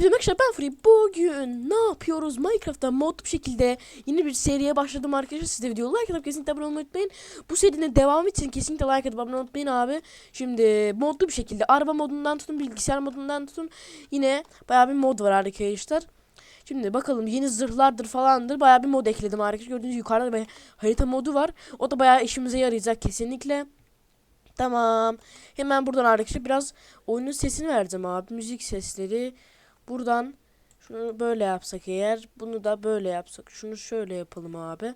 Arkadaşlar ben Free. Bugün ne yapıyoruz? Minecraft'ta mod bir şekilde yeni bir seriye başladım arkadaşlar. Siz de video like atıp kesinlikle abone olmayı unutmayın. Bu serinin devamı için kesinlikle like atıp abone olmayı unutmayın abi. Şimdi modlu bir şekilde araba modundan tutun, bilgisayar modundan tutun. Yine bayağı bir mod var arkadaşlar. Şimdi bakalım yeni zırhlardır falandır. Bayağı bir mod ekledim arkadaşlar. Gördüğünüz yukarıda bir harita modu var. O da bayağı işimize yarayacak kesinlikle. Tamam. Hemen buradan arkadaşlar biraz oyunun sesini vereceğim abi. Müzik sesleri. Buradan şunu böyle yapsak eğer. Bunu da böyle yapsak. Şunu şöyle yapalım abi.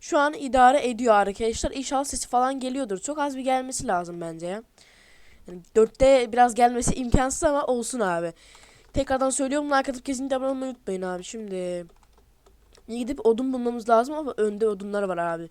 Şu an idare ediyor arkadaşlar. İnşallah sesi falan geliyordur. Çok az bir gelmesi lazım bence ya. Yani 4'te biraz gelmesi imkansız ama olsun abi. Tekrardan söylüyorum like atıp kesinlikle abone olmayı unutmayın abi. Şimdi gidip odun bulmamız lazım ama önde odunlar var abi.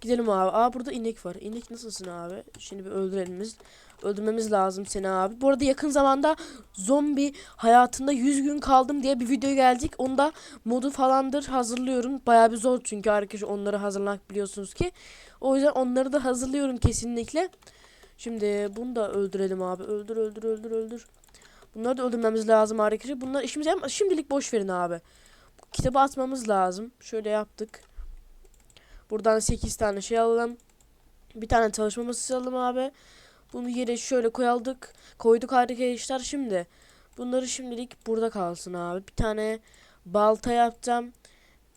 Gidelim abi. Aa burada inek var. İnek nasılsın abi? Şimdi bir öldürelim biz. Öldürmemiz lazım seni abi. Bu arada yakın zamanda zombi hayatında 100 gün kaldım diye bir video gelecek. Onda modu falandır hazırlıyorum. Baya bir zor çünkü arkadaşlar onları hazırlamak biliyorsunuz ki. O yüzden onları da hazırlıyorum kesinlikle. Şimdi bunu da öldürelim abi. Öldür öldür öldür öldür. Bunları da öldürmemiz lazım arkadaşlar. Bunlar işimiz ama şimdilik boş verin abi. Kitabı atmamız lazım. Şöyle yaptık. Buradan 8 tane şey alalım. Bir tane çalışma masası alalım abi. Bunu yere şöyle koyaldık. Koyduk arkadaşlar şimdi. Bunları şimdilik burada kalsın abi. Bir tane balta yapacağım.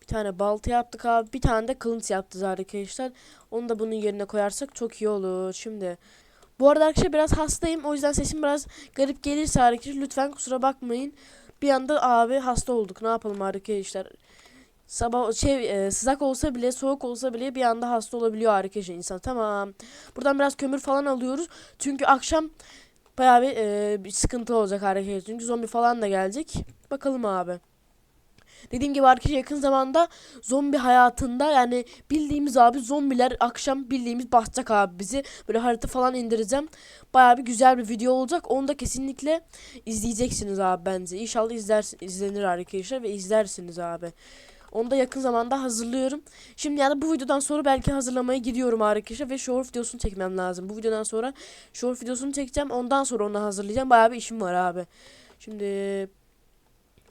Bir tane balta yaptık abi. Bir tane de kılıç yaptık arkadaşlar. Onu da bunun yerine koyarsak çok iyi olur. Şimdi bu arada arkadaşlar biraz hastayım. O yüzden sesim biraz garip gelirse arkadaşlar lütfen kusura bakmayın. Bir anda abi hasta olduk. Ne yapalım arkadaşlar? Sabah şey e, sıcak olsa bile soğuk olsa bile bir anda hasta olabiliyor arkadaşlar insan. Tamam. Buradan biraz kömür falan alıyoruz. Çünkü akşam bayağı bir, e, bir sıkıntı olacak arkadaşlar. Çünkü zombi falan da gelecek. Bakalım abi. Dediğim gibi arkadaşlar yakın zamanda zombi hayatında yani bildiğimiz abi zombiler akşam bildiğimiz basacak abi bizi. Böyle harita falan indireceğim. Bayağı bir güzel bir video olacak. Onu da kesinlikle izleyeceksiniz abi bence. İnşallah izlersin, izlenir arkadaşlar ve izlersiniz abi. Onu da yakın zamanda hazırlıyorum. Şimdi yani bu videodan sonra belki hazırlamaya gidiyorum arkadaşlar ve short videosunu çekmem lazım. Bu videodan sonra short videosunu çekeceğim. Ondan sonra onu hazırlayacağım. Bayağı bir işim var abi. Şimdi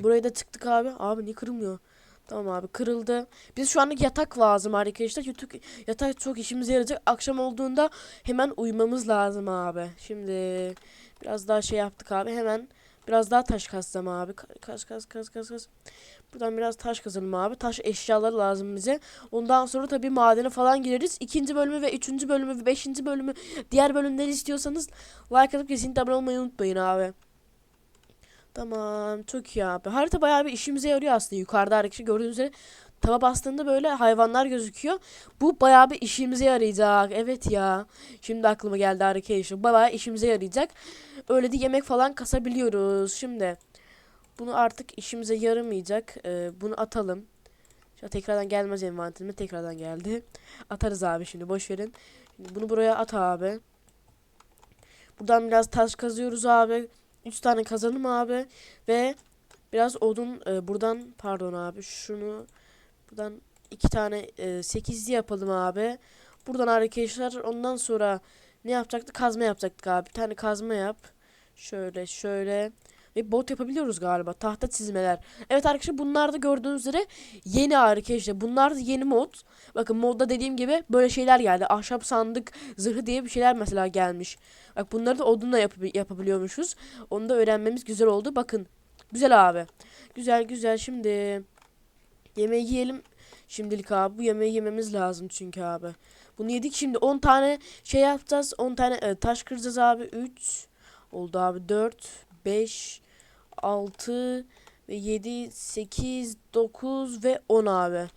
buraya da tıktık abi. Abi niye kırılmıyor? Tamam abi kırıldı. Biz şu anlık yatak lazım arkadaşlar. Yatak, yatak çok işimize yarayacak. Akşam olduğunda hemen uyumamız lazım abi. Şimdi biraz daha şey yaptık abi. Hemen biraz daha taş kazacağım abi. Kaz kaz kaz kaz kaz. Buradan biraz taş kazalım abi. Taş eşyaları lazım bize. Ondan sonra tabii madene falan gireriz. İkinci bölümü ve üçüncü bölümü ve beşinci bölümü diğer bölümleri istiyorsanız like atıp kesinlikle abone olmayı unutmayın abi. Tamam çok iyi abi. Harita bayağı bir işimize yarıyor aslında. Yukarıda arkadaşlar gördüğünüz üzere tava bastığında böyle hayvanlar gözüküyor. Bu bayağı bir işimize yarayacak. Evet ya. Şimdi aklıma geldi arkadaşlar. Bayağı işimize yarayacak. Öyle de yemek falan kasabiliyoruz. Şimdi bunu artık işimize yaramayacak. Ee, bunu atalım. Şu tekrardan gelmez envanterime. Tekrardan geldi. Atarız abi şimdi boş verin. Şimdi bunu buraya at abi. Buradan biraz taş kazıyoruz abi. 3 tane kazanım abi. Ve biraz odun e, buradan pardon abi şunu buradan 2 tane e, 8'li yapalım abi. Buradan arkadaşlar ondan sonra ne yapacaktık? Kazma yapacaktık abi. Bir tane kazma yap. Şöyle şöyle. Ve bot yapabiliyoruz galiba. Tahta çizmeler. Evet arkadaşlar bunlar da gördüğünüz üzere yeni arkadaşlar. Bunlar da yeni mod. Bakın modda dediğim gibi böyle şeyler geldi. Ahşap sandık zırhı diye bir şeyler mesela gelmiş. Bak bunları da odunla yap yapabiliyormuşuz. Onu da öğrenmemiz güzel oldu. Bakın. Güzel abi. Güzel güzel. Şimdi yemeği yiyelim. Şimdilik abi bu yemeği yememiz lazım çünkü abi. Bunu yedik şimdi 10 tane şey yapacağız. 10 tane e, taş kıracağız abi. 3 oldu abi 4 5 6 ve 7 8 9 ve 10 abi.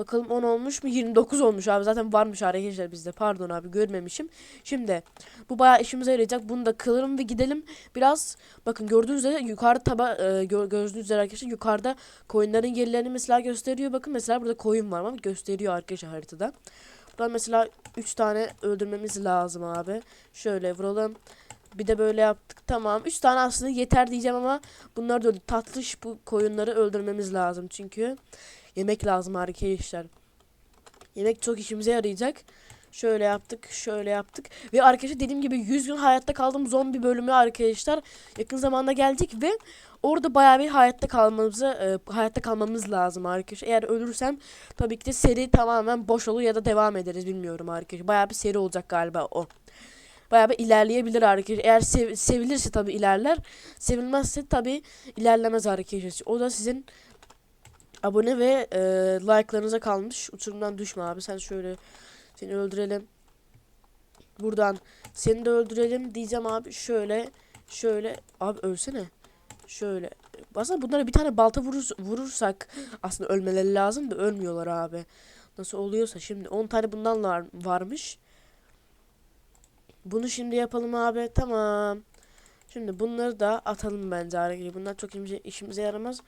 Bakalım 10 olmuş mu? 29 olmuş abi. Zaten varmış arkadaşlar bizde. Pardon abi görmemişim. Şimdi bu bayağı işimize yarayacak. Bunu da kılırım ve gidelim. Biraz bakın gördüğünüz üzere yukarıda taba e, gö gördüğünüz üzere arkadaşlar yukarıda koyunların yerlerini mesela gösteriyor. Bakın mesela burada koyun var ama gösteriyor arkadaşlar haritada. Buradan mesela 3 tane öldürmemiz lazım abi. Şöyle vuralım. Bir de böyle yaptık. Tamam. 3 tane aslında yeter diyeceğim ama bunları da tatlış bu koyunları öldürmemiz lazım. Çünkü yemek lazım arkadaşlar. Yemek çok işimize yarayacak. Şöyle yaptık, şöyle yaptık. Ve arkadaşlar dediğim gibi 100 gün hayatta kaldığım zombi bölümü arkadaşlar yakın zamanda gelecek ve Orada bayağı bir hayatta kalmamızı e, hayatta kalmamız lazım arkadaşlar. Eğer ölürsem tabii ki de seri tamamen boş olur ya da devam ederiz bilmiyorum arkadaşlar. Bayağı bir seri olacak galiba o. Bayağı bir ilerleyebilir arkadaşlar. Eğer sev- sevilirse tabii ilerler. Sevilmezse tabii ilerlemez arkadaşlar. O da sizin abone ve e, like'larınıza kalmış. Uçurumdan düşme abi. Sen şöyle seni öldürelim. Buradan seni de öldürelim diyeceğim abi. Şöyle şöyle abi ölsene. Şöyle. Aslında bunlara bir tane balta vurur, vurursak aslında ölmeleri lazım da ölmüyorlar abi. Nasıl oluyorsa şimdi 10 tane bundan var, varmış. Bunu şimdi yapalım abi. Tamam. Şimdi bunları da atalım bence. Bunlar çok işimize yaramaz.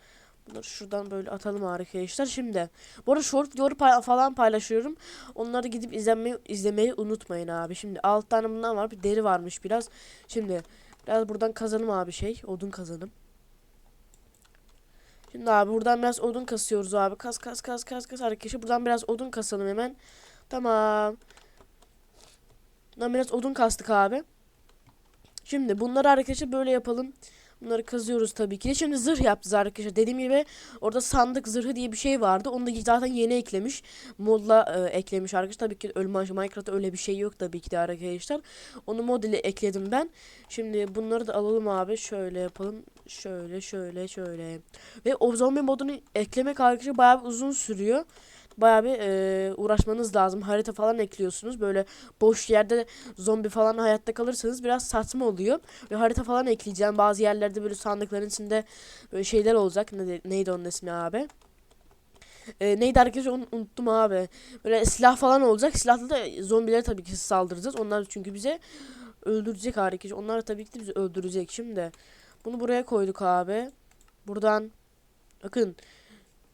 Bunları şuradan böyle atalım arkadaşlar. Şimdi bu arada short video pay- falan paylaşıyorum. Onları gidip izlemeyi, izlemeyi unutmayın abi. Şimdi 6 tane bundan var. Bir deri varmış biraz. Şimdi biraz buradan kazanım abi şey. Odun kazanım. Şimdi abi buradan biraz odun kasıyoruz abi. Kas kas kas kas kas arkadaşlar. Buradan biraz odun kasalım hemen. Tamam. Buradan biraz odun kastık abi. Şimdi bunları arkadaşlar böyle yapalım. Bunları kazıyoruz tabii ki. Şimdi zırh yapacağız arkadaşlar. Dediğim gibi orada sandık zırhı diye bir şey vardı. Onu da zaten yeni eklemiş. Modla e, eklemiş arkadaşlar. Tabii ki ağacı Minecraft'ta öyle bir şey yok tabii ki de arkadaşlar. Onu mod ile ekledim ben. Şimdi bunları da alalım abi. Şöyle yapalım. Şöyle şöyle şöyle. Ve o zombi modunu eklemek arkadaşlar bayağı uzun sürüyor. Bayağı bir e, uğraşmanız lazım. Harita falan ekliyorsunuz. Böyle boş yerde zombi falan hayatta kalırsanız biraz saçma oluyor. Ve harita falan ekleyeceğim. Bazı yerlerde böyle sandıkların içinde böyle şeyler olacak. Ne, neydi onun ismi abi? E, neydi arkadaşlar onu unuttum abi. Böyle silah falan olacak. Silahla da zombilere tabii ki saldıracağız. Onlar çünkü bize öldürecek arkadaşlar. Onlar tabii ki de bizi öldürecek. Şimdi bunu buraya koyduk abi. Buradan bakın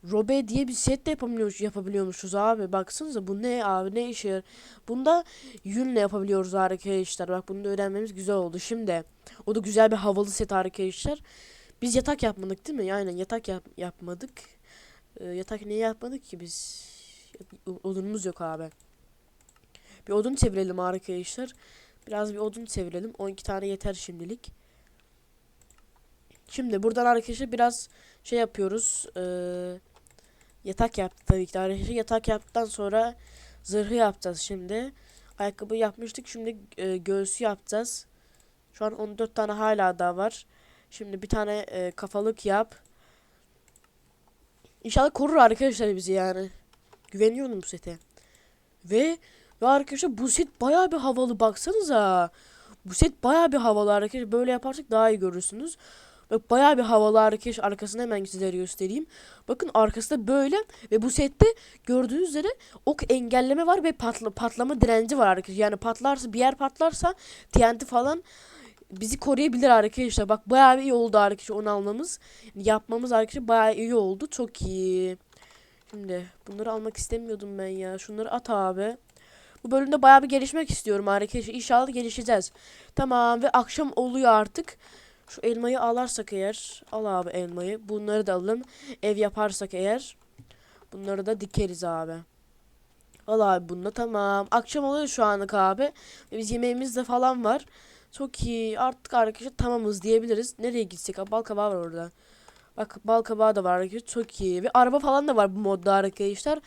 Robe diye bir set de yapabiliyormuş, yapabiliyormuşuz abi. Baksanıza bu ne abi ne işe yarar. Bunda yünle yapabiliyoruz arkadaşlar. Bak bunu da öğrenmemiz güzel oldu. Şimdi o da güzel bir havalı set arkadaşlar. Biz yatak yapmadık değil mi? Aynen yatak yap yapmadık. Ee, yatak niye yapmadık ki biz? Odunumuz yok abi. Bir odun çevirelim arkadaşlar. Biraz bir odun çevirelim. 12 tane yeter şimdilik. Şimdi buradan arkadaşlar biraz şey yapıyoruz. Ee, yatak yaptık tabii ki arkadaşlar. Yatak yaptıktan sonra zırhı yapacağız şimdi. Ayakkabı yapmıştık. Şimdi e, göğsü yapacağız. Şu an 14 tane hala daha var. Şimdi bir tane e, kafalık yap. İnşallah korur arkadaşlar bizi yani. Güveniyorum bu sete. Ve ve arkadaşlar bu set bayağı bir havalı baksanıza. Bu set bayağı bir havalı arkadaşlar. Böyle yaparsak daha iyi görürsünüz. Bak bayağı bir havalı arkadaş arkasını hemen sizlere göstereyim. Bakın arkasında böyle ve bu sette gördüğünüz üzere ok engelleme var ve patla, patlama direnci var arkadaşlar. Yani patlarsa bir yer patlarsa TNT falan bizi koruyabilir arkadaşlar. Bak bayağı iyi oldu arkadaşlar onu almamız. Yapmamız arkadaşlar bayağı iyi oldu. Çok iyi. Şimdi bunları almak istemiyordum ben ya. Şunları at abi. Bu bölümde bayağı bir gelişmek istiyorum arkadaşlar. İnşallah gelişeceğiz. Tamam ve akşam oluyor artık. Şu elmayı alarsak eğer. Al abi elmayı. Bunları da alalım. Ev yaparsak eğer. Bunları da dikeriz abi. Al abi bunu da tamam. Akşam oluyor şu anlık abi. Biz yemeğimiz de falan var. Çok iyi. Artık arkadaşlar tamamız diyebiliriz. Nereye gitsek? Bal kabağı var orada. Bak bal kabağı da var arkadaşlar. Çok iyi. Ve araba falan da var bu modda arkadaşlar.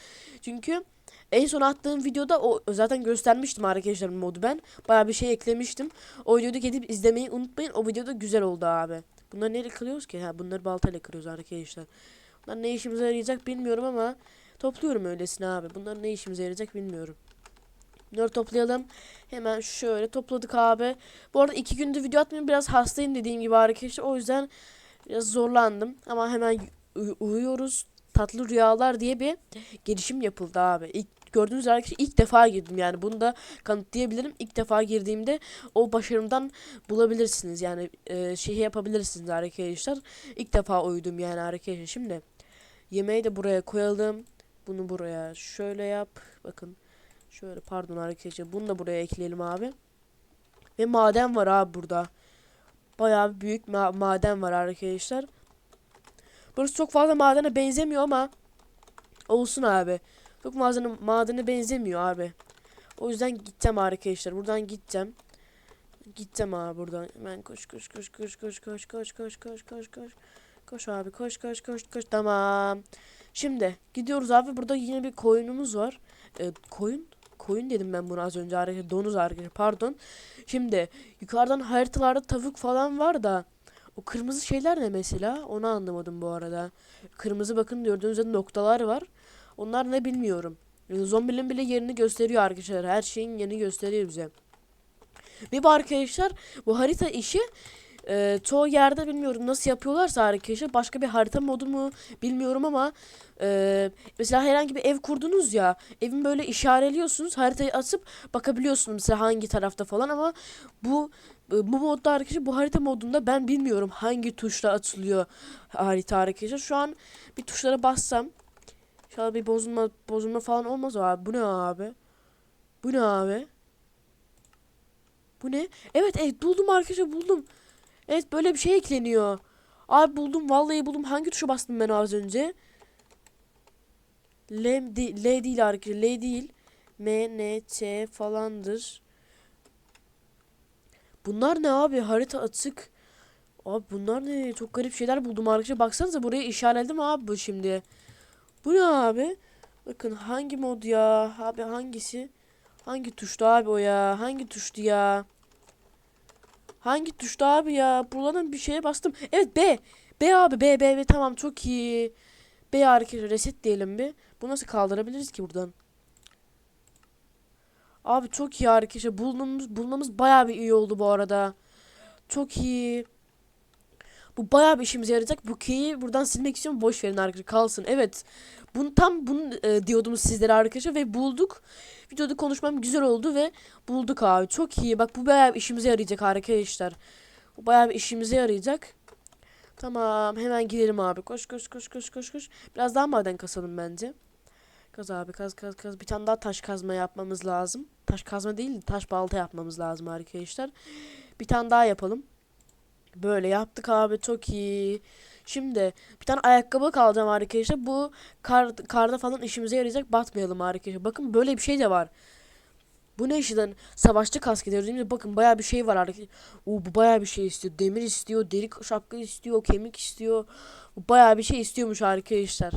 Çünkü en son attığım videoda o zaten göstermiştim arkadaşlar modu ben. Baya bir şey eklemiştim. O videoda gidip izlemeyi unutmayın. O videoda güzel oldu abi. Bunları neyle kırıyoruz ki? Ha bunları baltayla kırıyoruz arkadaşlar. Bunlar ne işimize yarayacak bilmiyorum ama topluyorum öylesine abi. Bunlar ne işimize yarayacak bilmiyorum. Bunları toplayalım. Hemen şöyle topladık abi. Bu arada iki gündür video atmayayım biraz hastayım dediğim gibi arkadaşlar. O yüzden biraz zorlandım. Ama hemen uy- uyuyoruz. Tatlı Rüyalar diye bir gelişim yapıldı abi. İlk gördüğünüz arkadaşlar ilk defa girdim yani bunu da kanıtlayabilirim. İlk defa girdiğimde o başarımdan bulabilirsiniz yani e, şeyi yapabilirsiniz arkadaşlar. İlk defa uyudum yani arkadaşlar. Şimdi yemeği de buraya koyalım. Bunu buraya şöyle yap. Bakın şöyle pardon arkadaşlar bunu da buraya ekleyelim abi. Ve maden var abi burada. Bayağı büyük ma maden var arkadaşlar. Burası çok fazla madene benzemiyor ama olsun abi. Çok madene, madene benzemiyor abi. O yüzden gideceğim arkadaşlar. Buradan gideceğim. Gideceğim abi buradan. Hemen koş koş koş koş koş koş koş koş koş koş koş. Koş abi koş koş koş koş. Tamam. Şimdi gidiyoruz abi. Burada yine bir koyunumuz var. Ee, koyun? Koyun dedim ben bunu az önce arkadaşlar. Donuz arkadaşlar pardon. Şimdi yukarıdan haritalarda tavuk falan var da o kırmızı şeyler ne mesela? Onu anlamadım bu arada. Kırmızı bakın gördüğünüz üzere noktalar var. Onlar ne bilmiyorum. Yani zombinin bile yerini gösteriyor arkadaşlar. Her şeyin yerini gösteriyor bize. Bir bu arkadaşlar bu harita işi e, çoğu yerde bilmiyorum nasıl yapıyorlarsa arkadaşlar başka bir harita modu mu bilmiyorum ama e, mesela herhangi bir ev kurdunuz ya evin böyle işaretliyorsunuz haritayı açıp bakabiliyorsunuz mesela hangi tarafta falan ama bu bu modda arkadaşlar bu harita modunda ben bilmiyorum hangi tuşla açılıyor harita arkadaşlar şu an bir tuşlara bassam İnşallah bir bozulma bozulma falan olmaz abi bu ne abi bu ne abi bu ne? Evet evet buldum arkadaşlar buldum. Evet böyle bir şey ekleniyor. Abi buldum vallahi buldum. Hangi tuşa bastım ben az önce? L, de, L değil arkadaşlar. L değil. M, N, Ç falandır. Bunlar ne abi? Harita açık. Abi bunlar ne? Çok garip şeyler buldum arkadaşlar. Baksanıza buraya işaretledim abi bu şimdi. Bu ne abi? Bakın hangi mod ya? Abi hangisi? Hangi tuştu abi o ya? Hangi tuştu ya? Hangi tuştu abi ya? Buradan bir şeye bastım. Evet B. B abi B B B tamam çok iyi. B arkadaşlar reset diyelim bir. Bu nasıl kaldırabiliriz ki buradan? Abi çok iyi arkadaşlar. Bulmamız, bulmamız bayağı bir iyi oldu bu arada. Çok iyi. Bu bayağı bir işimize yarayacak. Bu key'i buradan silmek istiyorum. Boş verin arkadaşlar. Kalsın. Evet. Bunu tam bunu e, diyordum sizlere arkadaşlar ve bulduk. Videoda konuşmam güzel oldu ve bulduk abi. Çok iyi. Bak bu bayağı bir işimize yarayacak arkadaşlar. Bu bayağı bir işimize yarayacak. Tamam hemen gidelim abi. Koş koş koş koş koş koş. Biraz daha maden kasalım bence. Kaz abi kaz kaz kaz. Bir tane daha taş kazma yapmamız lazım. Taş kazma değil taş balta yapmamız lazım arkadaşlar. Bir tane daha yapalım. Böyle yaptık abi çok iyi. Şimdi bir tane ayakkabı kalacağım arkadaşlar. Bu kar, karda falan işimize yarayacak. Batmayalım arkadaşlar. Bakın böyle bir şey de var. Bu ne işten? Savaşçı kask ediyoruz? Bakın bayağı bir şey var arkadaşlar. Oo, bu bayağı bir şey istiyor. Demir istiyor, deri şapka istiyor, kemik istiyor. Bu bayağı bir şey istiyormuş arkadaşlar.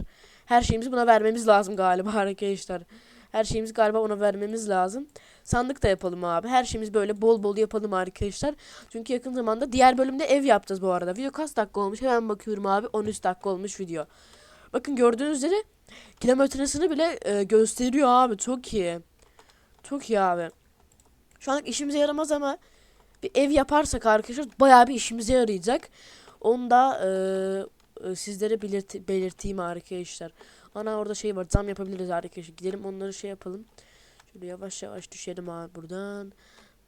Her şeyimizi buna vermemiz lazım galiba arkadaşlar. Her şeyimizi galiba ona vermemiz lazım. Sandık da yapalım abi. Her şeyimiz böyle bol bol yapalım arkadaşlar. Çünkü yakın zamanda diğer bölümde ev yapacağız bu arada. Video kaç dakika olmuş? Hemen bakıyorum abi. 13 dakika olmuş video. Bakın gördüğünüz üzere kilometresini bile e, gösteriyor abi. Çok iyi. Çok iyi abi. Şu an işimize yaramaz ama bir ev yaparsak arkadaşlar bayağı bir işimize yarayacak. Onu da e, e, sizlere belirt belirteyim arkadaşlar. Ana orada şey var. Zam yapabiliriz arkadaşlar. Gidelim onları şey yapalım. Şöyle yavaş yavaş düşelim abi buradan.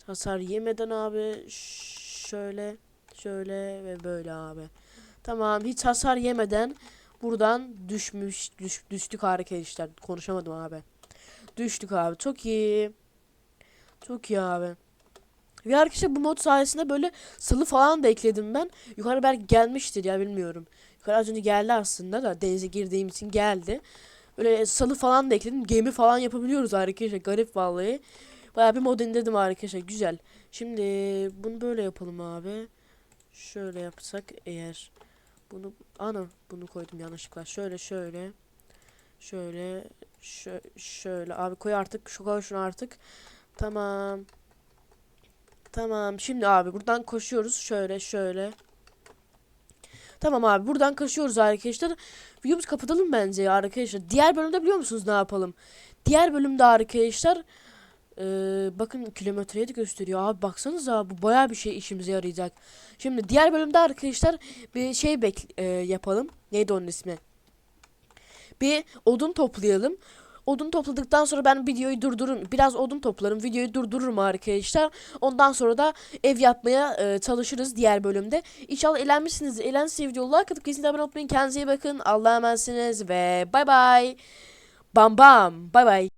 Hasar yemeden abi şöyle şöyle ve böyle abi. Tamam hiç hasar yemeden buradan düşmüş düş, düştük arkadaşlar. Konuşamadım abi. Düştük abi. Çok iyi. Çok iyi abi. Ve arkadaşlar bu mod sayesinde böyle salı falan da ekledim ben. Yukarı belki gelmiştir ya bilmiyorum. Yukarı önce geldi aslında da denize girdiğim için geldi. Böyle salı falan da ekledim. Gemi falan yapabiliyoruz arkadaşlar. Garip vallahi. Bayağı bir mod indirdim arkadaşlar. Güzel. Şimdi bunu böyle yapalım abi. Şöyle yapsak eğer. Bunu ana bunu koydum yanlışlıkla. Şöyle şöyle. Şöyle şö şöyle abi koy artık şu koy artık. Tamam. Tamam. Şimdi abi buradan koşuyoruz. Şöyle şöyle. Tamam abi buradan kaçıyoruz arkadaşlar. Videomuzu kapatalım bence ya arkadaşlar. Diğer bölümde biliyor musunuz ne yapalım? Diğer bölümde arkadaşlar ee, bakın kilometreyi de gösteriyor abi baksanıza bu baya bir şey işimize yarayacak. Şimdi diğer bölümde arkadaşlar bir şey bek e, yapalım. Neydi onun ismi? Bir odun toplayalım. Odun topladıktan sonra ben videoyu durdururum. Biraz odun toplarım. Videoyu durdururum arkadaşlar. Ondan sonra da ev yapmaya e, çalışırız diğer bölümde. İnşallah eğlenmişsiniz. Eğlenmişsiniz videoyu like atıp kesinlikle abone olmayı. Kendinize iyi bakın. Allah'a emanetsiniz ve bay bay. Bam bam. Bay bay.